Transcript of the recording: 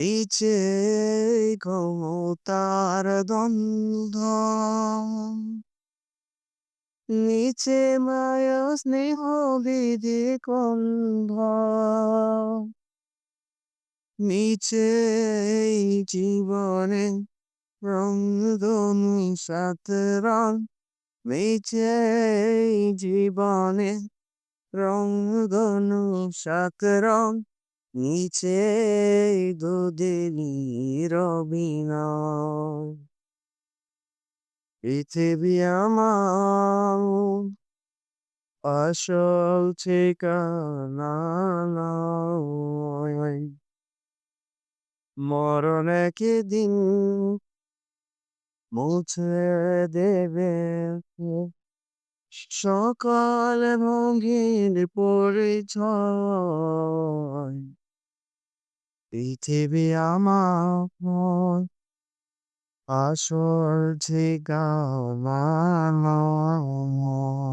নিচে ক্ষমতার দ্বন্দ্ব। নিচে মায়া স্নেহ বিধি কন্ধ নিচে জীবনে রং ধনু সাত রং। নিচে জীবনে রং ধনু সাত রং। নিচে অভিনয় পৃথিবী আমার আসল ঠিকানা। মরণ একদিন মুছে দেবে সকাল রঙিন পরিচয় পৃথিবী আমার আসল ঠিকানা নয়।